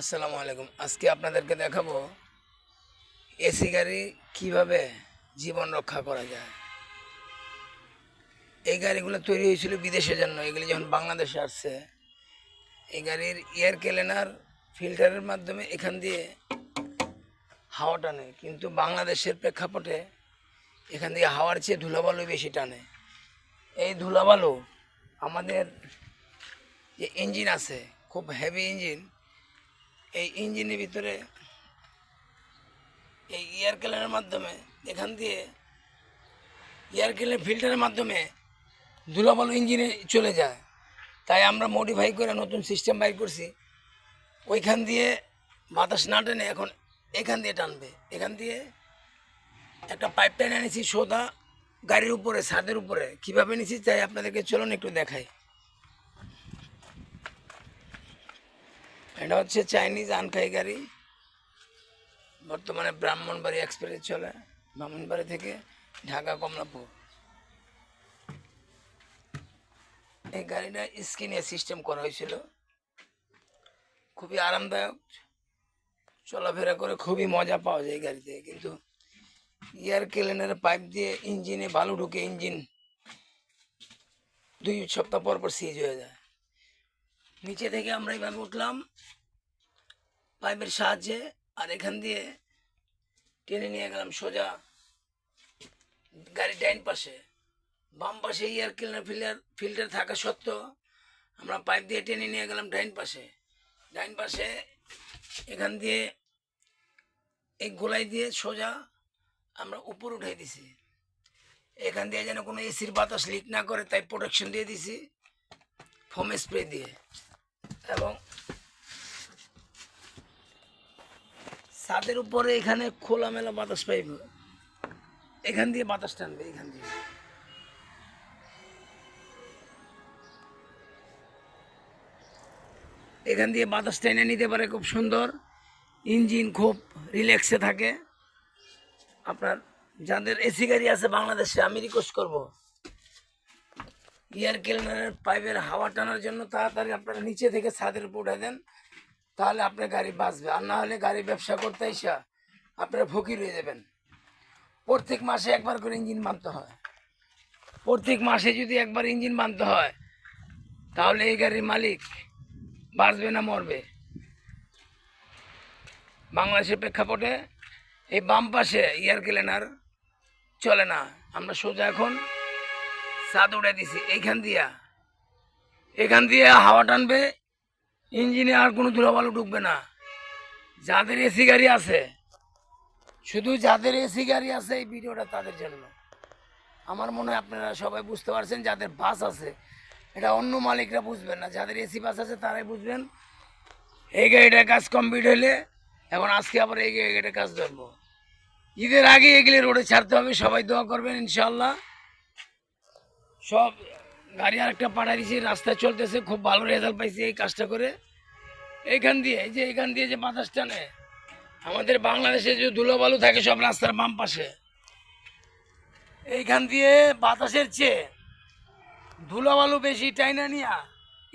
আসসালামু আলাইকুম। আজকে আপনাদেরকে দেখাবো এসি গাড়ি কীভাবে জীবন রক্ষা করা যায়। এই গাড়িগুলো তৈরি হয়েছিল বিদেশের জন্য। এগুলি যখন বাংলাদেশে আসছে, এই গাড়ির এয়ার ক্লিনার ফিল্টারের মাধ্যমে এখান দিয়ে হাওয়া টানে। কিন্তু বাংলাদেশের প্রেক্ষাপটে এখান দিয়ে হাওয়ার চেয়ে ধুলাবালু বেশি টানে। এই ধুলাবালু আমাদের যে ইঞ্জিন আছে, খুব হেভি ইঞ্জিন এই ইঞ্জিনের ভিতরে, এই এয়ার ক্লিনের মাধ্যমে, এখান দিয়ে এয়ার ক্লিনের ফিল্টারের মাধ্যমে দুলাবল ইঞ্জিনে চলে যায়। তাই আমরা মডিফাই করে নতুন সিস্টেম বাইর করছি। ওইখান দিয়ে বাতাস না টেনে এখন এখান দিয়ে টানবে। এখান দিয়ে একটা পাইপ টাইন এনেছি সোদা গাড়ির উপরে, ছাদের উপরে। কীভাবে নিয়েছি তাই আপনাদেরকে চলুন একটু দেখাই। এটা হচ্ছে চাইনিজ আনখাই গাড়ি। বর্তমানে ব্রাহ্মণবাড়ি এক্সপ্রেস চলে। ব্রাহ্মণবাড়ি থেকে ঢাকা কমলাপুর। এই গাড়িটা স্ক্রিনে সিস্টেম করা হয়েছিল। খুবই আরামদায়ক। চলাফেরা করে খুবই মজা পাওয়া যায় এই গাড়িতে। কিন্তু এয়ার ক্লিনারের পাইপ দিয়ে ইঞ্জিনে ভালো ঢুকে ইঞ্জিন দুই সপ্তাহ পর পর সিজ হয়ে যায়। নিচে থেকে আমরা এইভাবে উঠলাম, পাইপের সাহায্যে, আর এখান দিয়ে টেনে নিয়ে গেলাম সোজা গাড়ি ডাইন পাশে। বাম পাশে এয়ার ক্লিনার ফিল্টার ফিল্টার থাকা সত্ত্বেও আমরা পাইপ দিয়ে টেনে নিয়ে গেলাম ডাইন পাশে। ডাইন পাশে এখান দিয়ে এই গোলাই দিয়ে সোজা আমরা উপর উঠাই দিছি। এখান দিয়ে যেন কোনো এসির বাতাস লিক না করে তাই প্রোটেকশন দিয়ে দিছি ফোম স্প্রে দিয়ে। এবং ছাদের উপরে এখানে খোলামেলা বাতাস পাইব। এখান দিয়ে বাতাস টানবে, এখান দিয়ে। এখান দিয়ে বাতাস টেনে নিতে পারে, খুব সুন্দর। ইঞ্জিন খুব রিল্যাক্সে থাকে। আপনার যাদের এসি গাড়ি আছে, বাংলাদেশে আমি রিকোয়েস্ট করব এয়ার ক্লিনারের পাইপের হাওয়া টানার জন্য তাড়াতাড়ি আপনারা নিচে থেকে ছাদের উপর উঠে দেন, তাহলে আপনার গাড়ি বাঁচবে। আর না হলে গাড়ি ব্যবসা করতে এসে আপনারা ফকির হয়ে যাবেন। প্রত্যেক মাসে একবার করে ইঞ্জিন বানতে হয়। প্রত্যেক মাসে যদি একবার ইঞ্জিন বানতে হয়, তাহলে এই গাড়ির মালিক বাঁচবে না মরবে। বাংলাদেশের প্রেক্ষাপটে এই বাম পাশে এয়ার ক্লিনার চলে না। আমরা সোজা এখন ছাদ উড়ে দিছি, এইখান দিয়া। এখান দিয়ে হাওয়া টানবে, ইঞ্জিনে আর কোনো ধুলাবালু ঢুকবে না। যাদের এসি গাড়ি আছে, শুধু যাদের এসি গাড়ি আছে এই ভিডিওটা তাদের জন্য। আমার মনে হয় আপনারা সবাই বুঝতে পারছেন, যাদের বাস আছে, এটা অন্য মালিকরা বুঝবেন না। যাদের এসি বাস আছে তারাই বুঝবেন, এই গাড়িটার কাজ কমপ্লিট হলে এখন আজকে আবার এই গাড়িটার কাজ ধরবো। ঈদের আগে এগুলি রোডে ছাড়তে হবে, সবাই দোয়া করবেন ইনশাল্লাহ সব গাড়ি আরেকটা পাঠা দিয়েছি রাস্তায় চলতেছে, খুব ভালো রেজাল্ট পাইছি এই কাজটা করে। এইখান দিয়ে, এই যে এইখান দিয়ে যে বাতাস টানে, আমাদের বাংলাদেশে যে ধুলোবালু থাকে সব রাস্তার বাম পাশে। এইখান দিয়ে বাতাসের চেয়ে ধুলোবালু বেশি টাইনা নিয়া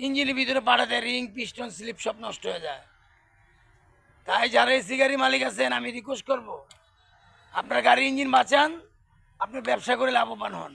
ইঞ্জিনের ভিতরে পাঠাতে রিং, পিস্টন, স্লিপ সব নষ্ট হয়ে যায়। তাই যারা এসি গাড়ি মালিক আছেন, আমি রিকোয়েস্ট করব, আপনার গাড়ি ইঞ্জিন বাঁচান আপনি ব্যবসা করে লাভবান হন।